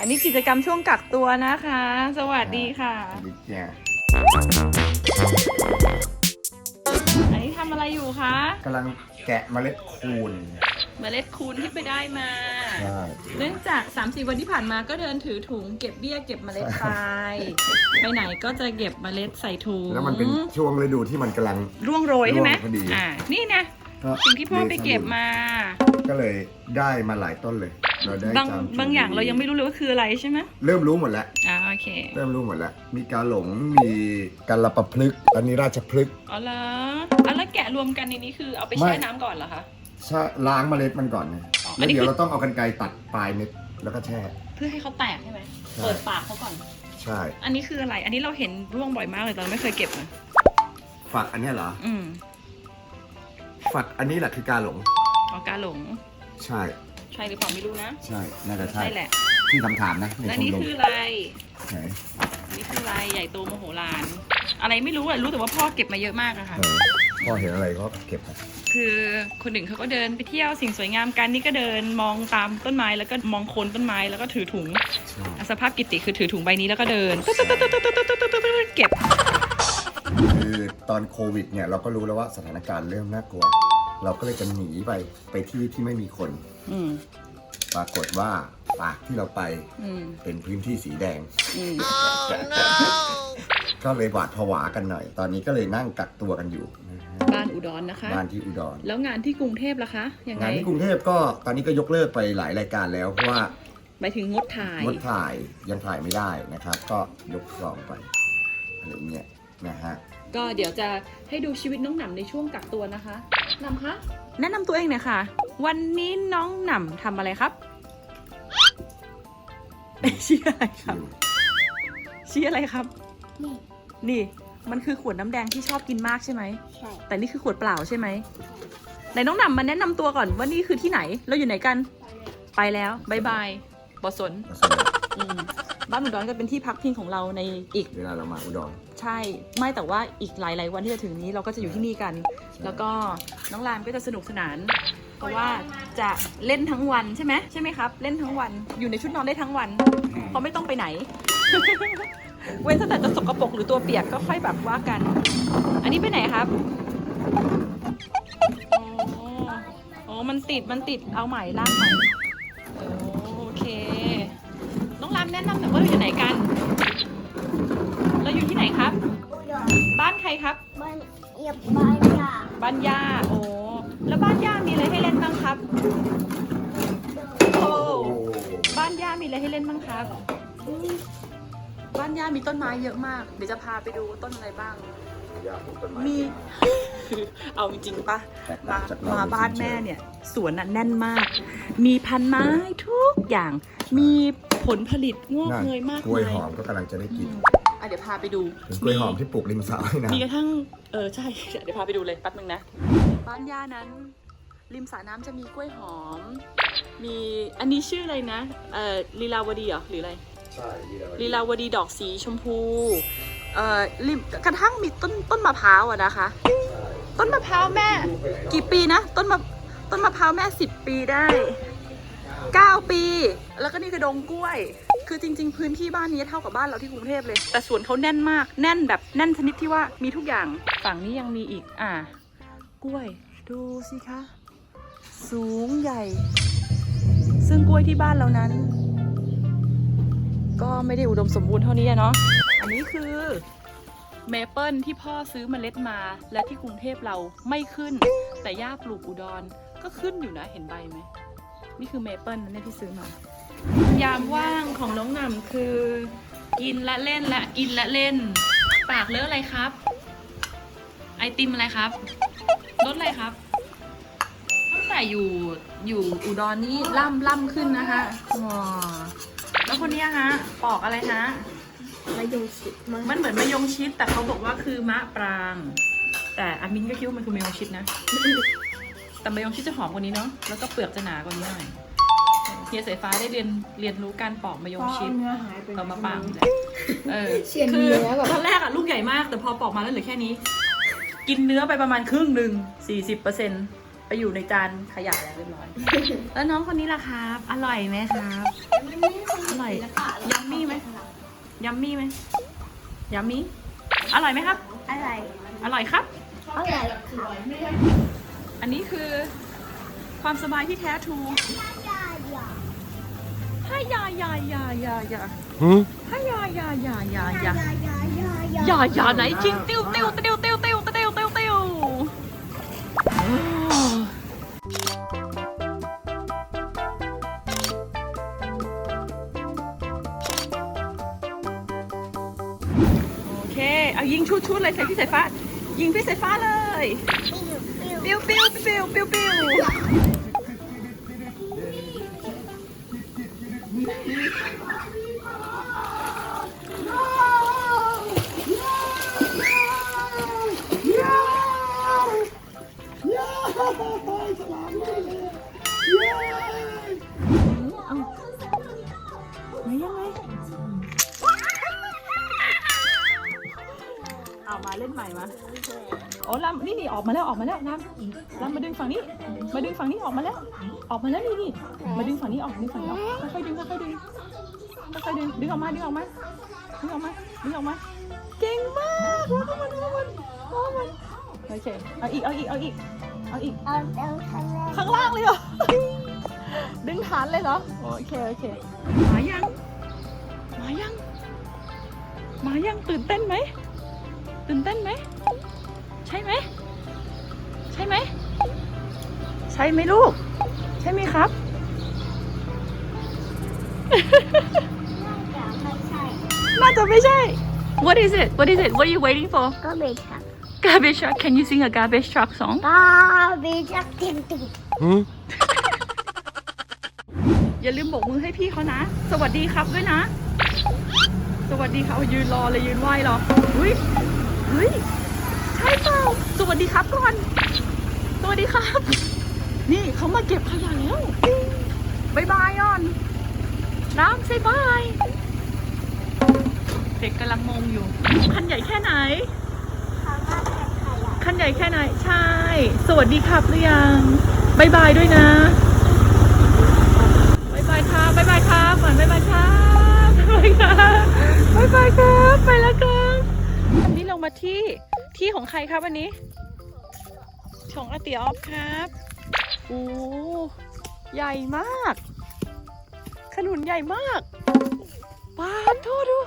อันนี้กิจกรรมช่วงกักตัวนะคะ สวัสดีค่ะดิเนี่ยอันนี้ทำอะไรอยู่คะ กำลังแกะเมล็ดคูณเมล็ดคูณที่ไปได้มา ใช่เนื่องจาก3 4วันที่ผ่านมาก็เดินถือถุงเก็บเบี้ยเก็บเมล็ดไป ไปไหนก็จะเก็บเมล็ดใส่ถุงแล้วมันเป็นช่วงฤดูที่มันกำลัง ร่วงโรยใช่ไหมร่วงพอดี อ่า นี่นะ ก็สิ่งที่พ่อไปเก็บมา ก็เลยได้มาหลายต้นเลย เราได้บางตมบางอย่างเรายังไม่รู้เลยว่าคืออะไรใช่ไหมเริ่มรู้หมดแล้ว อ่าโอเค เริ่มรู้หมดแล้ว มีกาหลง มีกาลปะพลึกษ์อันนี้ราชพลึกษ์ อ๋อเหรออะแล้วแกะรวมกันในนี้คือเอาไปไม่แช่น้ำก่อนเหรอคะใช่ล้างเมล็ดมันก่อนนะอ๋ออัแล้นวนี้เดี๋ยวคือเราต้องเอากันไกรตัดปลายเม็ดแล้วก็แช่ เพื่อให้เขาแตกใช่ไหมใช่ เปิดปากเขาก่อน ใช่ อันนี้คืออะไร อันนี้เราเห็นร่วงบ่อยมากเลยแต่เราไม่เคยเก็บนะฝักอันเนี้ยเหรอ อืม ฝักอันนี้แหละคือกาหลงออกาหลง ใช่ ใช่หรือเปล่าไม่รู้นะ ใช่ น่าจะใช่ใช่แหละที่คำถามนะในแล้วชมนี่รมคืออะไรไหนอันนี่คืออะไรใหญ่โตโมโหลานอะไรไม่รู้อะรู้แต่ว่าพ่อเก็บมาเยอะมากอะค่ะ เออพอเห็นอะไรก็เก็บไปคือคนอื่นเขาก็เดินไปเที่ยวสิ่งสวยงามกันนี่ก็เดินมองตามต้นไม้แล้วก็มองโคนต้นไม้แล้วก็ถือถุง ใช่ อะสภาพกิติคือถือถุงใบนี้แล้วก็เดินตุ๊ดตุ๊ดตุ๊ดตุ๊ดตุ๊ดตุ๊ดตุ๊ดตุ๊ดตุ๊ดเก็บ คือตอนโควิดเนี่ยเราก็รู้แล้วว่าสถานการณ์เริ่มน่ากลัว เราก็เลยจะหนีไปไปที่ที่ไม่มีคน อืมปรากฏว่าปากที่เราไปอืมเป็นพื้นที่สีแดง อืมก็เลยหวาดผวากันหน่อย ตอนนี้ก็เลยนั่งกักตัวกันอยู่นะฮะบ้านอุดรนะคะ บ้านที่อุดร แล้วงานที่กรุงเทพล่ะคะยังไงงานที่กรุงเทพก็ตอนนี้ก็ยกเลิกไปหลายรายการแล้วเพราะว่าไปถึงงดถ่าย งดถ่ายยังถ่ายไม่ได้นะครับ ก็ยกกลองไปอะไรเงี้ย นะฮะก็เดี๋ยวจะให้ดูชีวิตน้องหนำในช่วงกักตัวนะคะหนำคะแนะนำตัวเองหน่อยค่ะ วันนี้น้องหนำทำอะไรครับ ชื่ออะไรครับ ชื่ออะไรครับ นี่นี่ มันคือขวดน้ำแดงที่ชอบกินมากใช่ไหม ใช่แต่นี่คือขวดเปล่าใช่ไหมไหนน้องหนำมาแนะนำตัวก่อนว่านี่คือที่ไหน เราอยู่ไหนกัน ไปแล้วบายบายบอสนก็สนุกอืม บ้านอุดรก็เป็นที่พักพิงของเราในอีก เวลาเรามาอุดร ใช่ ไม่แต่ว่าอีกหลาย ๆ วันที่จะถึงนี้เราก็จะอยู่ที่นี่กันใช่แล้วก็น้องรามก็จะสนุกสนานเพราะว่าจะเล่นทั้งวันใช่ไหมใช่ไหมครับ เล่นทั้งวันอยู่ในชุดนอนได้ทั้งวันเพราะไม่ต้องไปไหน เว้นแต่จะสกปรกหรือตัวเปียกก็ค่อยแบบว่ากัน อันนี้ไปไหนครับอ๋ออ๋อมันติดมันติดเอาใหม่ลากใหม่ แนะนำหน่อยว่าเราอยู่ไหนกัน เราอยู่ที่ไหนครับ อุดรบ้านใครครับ บ้านเอียบบ้านยาบ้านย่า โอ้ แล้วบ้านย่ามีอะไรให้เล่นบ้างครับ โอ้ บ้านย่ามีอะไรให้เล่นบ้างครับ บ้านย่ามีต้นไม้เยอะมาก เดี๋ยวจะพาไปดูต้นอะไรบ้างอยากปลูกต้นไม้มี เอาจริงๆปะแตกต่ามางจากเรามาบ้านแม่เนี่ย สวนน่ะแน่นมาก มีพันไม้ทุกอย่าง มี ผลผลิตงอกนั่นเงยมากกล้วยมายหอมก็กำลังจะได้กินอะเดี๋ยวพาไปดูเป็นกล้วยหอมที่ปลูกริมสระว่ายน้มีกระทั่งเออใช่เดี๋ยวพาไปดูเลยแป๊บนึงนะ บ้านย่านั้น ริมสระน้ำจะมีกล้วยหอม มีอันนี้ชื่ออะไรนะเอ่อลีลาวดีเหรอหรืออะไรำใช่ลีลาวดีดอกสีชมพูเอ่อริมกระทั่งมีต้นต้นมะพร้าวอะนะคะ ต้นมะพร้าวแม่ กี่ปีนะ ต้นมะต้นมะพร้าวแม่สิบปีได้ เก้าปี แล้วก็นี่คือดงกล้วย คือจริง ๆ พื้นที่บ้านนี้เท่ากับบ้านเราที่กรุงเทพเลย แต่สวนเขาแน่นมาก แน่นแบบแน่นชนิดที่ว่ามีทุกอย่าง ฝั่งนี้ยังมีอีก อะกล้วย ดูสิคะ สูงใหญ่ ซึ่งกล้วยที่บ้านเรานั้น ก็ไม่ได้อุดมสมบูรณ์เท่านี้เนาะ อันนี้คือเมเปิลที่พ่อซื้อเมล็ดมา และที่กรุงเทพเราไม่ขึ้น แต่ย่าปลูกอุดรก็ขึ้นอยู่นะเห็นใบไหม นี่คือเมเปิลนั่นเนี่ยที่ซื้อมายามว่างของน้องหนำคือ กินและเล่นและกินและเล่น ปากเลอะอะไรครับ ไอติมอะไรครับรสอะไรครับตั้งแต่อยู่อยู่อุดรนี่ล่ำล่ำขึ้นนะคะว้าแล้วคนเนี้ยฮะปอกอะไรฮะมายงชิดมามันเหมือนมะยงชิดแต่เขาบอกว่าคือมะปราง แต่อามินก็คิดว่ามันคือมะยงชิดนะ แต่มะยงชิดจะหอมกว่านี้เนาะแล้วก็เปลือกจะหนากว่านี้หน่อยเฮียสายฟ้าได้เรียนเรียนรู้การปอกมะยงชิดเนื้อหายไปเรามาปังแหละเออเฉียนคือเนื้อแบบตอนแรกอะลูกใหญ่มากแต่พอปอกมาแล้วเหลือแค่นี้ กินเนื้อไปประมาณครึ่งหนึ่งสี่สิบเปอร์เซ็นไปอยู่ในจานขยะแล้วเรียบร้อย แล้วน้องคนนี้ล่ะครับ อร่อยไหมครับอร่อยยัมมี่ไหมยัมมี่ไหมยัมมี่อร่อยไหมครับอะไรอร่อยครับอะไรค่ะ อันนี้คือความสบายที่แท้ทรูยาหยาให้ยายายายายาหืมให้ยายายายายายาหยาหยาหยาอย่าอย่ไหนจริงติ้วติ้วติ้วติ้วติ้วติ้วติ้วติ้วโอเค เอายิงชุดชุดๆเลยใส่พี่สายฟ้า ยิงพี่สายฟ้าเลย piu, piu, piu. โอ้ลำนี่นี่ออกมาแล้วออกมาแล้วลำลำมาดึงฝั่งนี้ มาดึงฝั่งนี้ออกมาแล้ว ออกมาแล้วนี่นี่มาดึงฝั่งนี้ออกดึงฝั่งนี้ออกค่อยๆดึงค่อยๆดึงค่อยๆดึงดึงออกมาดึงออกมาดึงออกมาดึงออกมาเก่งมากว้ามันว้ามันว้ามันโอเคเอาอีกเอาอีกเอาอีกเอาอีกเอาเอาทะเลข้างล่างเลยเหรอดึงฐานเลยเหรอโอเคโอเคมายังมายังมายังตื่นเต้นไหมตื่นเต้นไหม ใช่ไหม ใช่ไหม ใช่ไหมลูก ใช่ไหมครับน่าจะไม่ใช่น่าจะไม่ใช่ What is it What is it What are you waiting for ก็ไม่ค่ะ Garbage truck Can you sing a garbage truck song ก็ไม่จักติ่งติ่งหืมอย่าลืมโบกมือให้พี่เขานะ สวัสดีครับด้วยนะ สวัสดีครับเอายืนรอเลยยืนไหวรอเฮ้ยเฮ้ยใช่เปล่า สวัสดีครับก่อน สวัสดีครับ นี่เขามาเก็บขยะแล้วบายบายอ่อนน้ำใส่บาย เด็กกำลังมองอยู่ คันใหญ่แค่ไหนเขามาแข่งขันคันใหญ่แค่ไหน ใช่ สวัสดีครับหรือยังบายบายด้วยนะบายบายครับบายบายครับก่อนบายบายครับบายบายครับบายบายครับ ไปแล้วครับวันนี้เรามาที่ ที่ของใครครับวันนี้ของอาเตียออฟครับโอ้ใหญ่มาก ขนุนใหญ่มากปาดโทษดู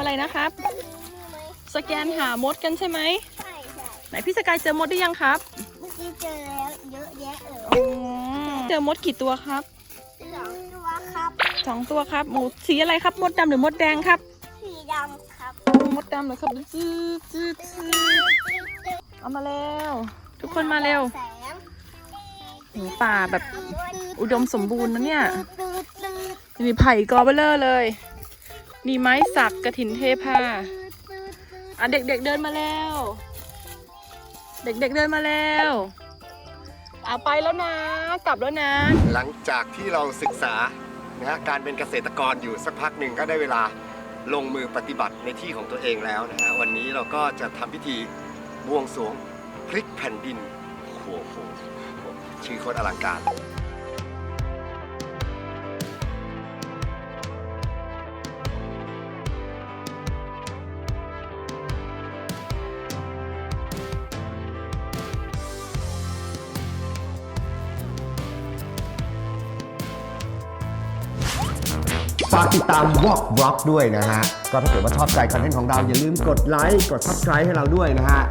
อะไรนะครับ สแกนหามดกันใช่ไหมใช่ใช่ไหนพี่สกายเจอมดได้ยังครับเมื่อกี้เจอแล้วเยอะแยะเอออ๋อเจอมดกี่ตัวครับสองตัวครับสองตัวครับหมูสีอะไรครับมดดำหรือมดแดงครับสีดำครับมดดำเหรอครับจืดจืดจืดเอามาเร็วทุกคนมาเร็วแสงหมูป่าแบบอุดมสมบูรณ์นะเนี่ยตืดตืดมีไผ่กอเบลเลอร์เลย มีไม้สักกระถินเทพาอะเด็กๆเดินมาแล้ว เด็กๆเดินมาแล้วอะไปแล้วนะ กลับแล้วนะ หลังจากที่เราศึกษานะฮะการเป็นเกษตรกรอยู่สักพักหนึ่งก็ได้เวลาลงมือปฏิบัติในที่ของตัวเองแล้วนะฮะวันนี้เราก็จะทำพิธีบวงสรวงพลิกแผ่นดินโอ้โหชื่อโคตรอลังการ ฝากติดตาม Walk Block ด้วยนะฮะ ก็ถ้าเกิดว่าชอบใจคอนเทนต์ของเราอย่าลืมกดไลค์ กด Subscribe ให้เราด้วยนะฮะ